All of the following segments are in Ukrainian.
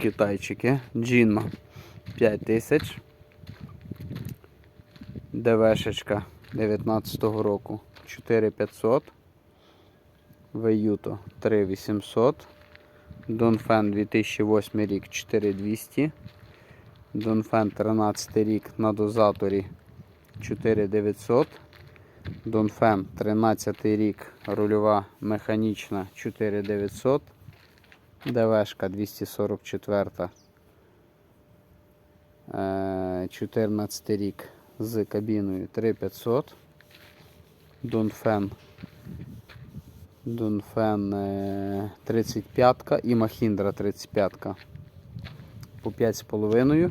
китайчики. Джинма 5000. ДВшечка 19-го року 4500. Веюто 3800. Донфен 2008 рік 4200. Донфен 13 рік на дозаторі 4900. Донфен 13 рік рульова механічна 4900. ДВшка 244. е, 14 рік з кабіною 3500. Донфен. Донфен е, 35 і Махіндра 35 по 5,5.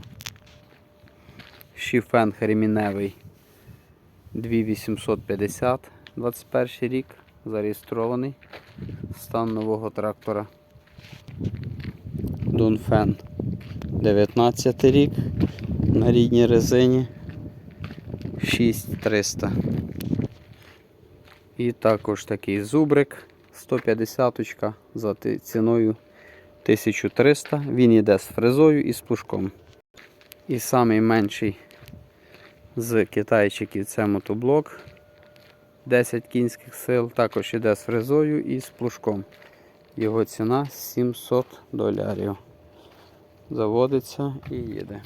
Шіфен хреміневий 2850 21 рік. Зареєстрований. Стан нового трактора. Донфен 19 рік на рідній резині 6300. І також такий зубрик 150 за ціною 1300. Він йде з фрезою і з плужком. І самий менший з китайчиків це мотоблок 10 кінських сил. Також йде з фрезою і з плужком. Його ціна 700 долярів. Заводиться і їде.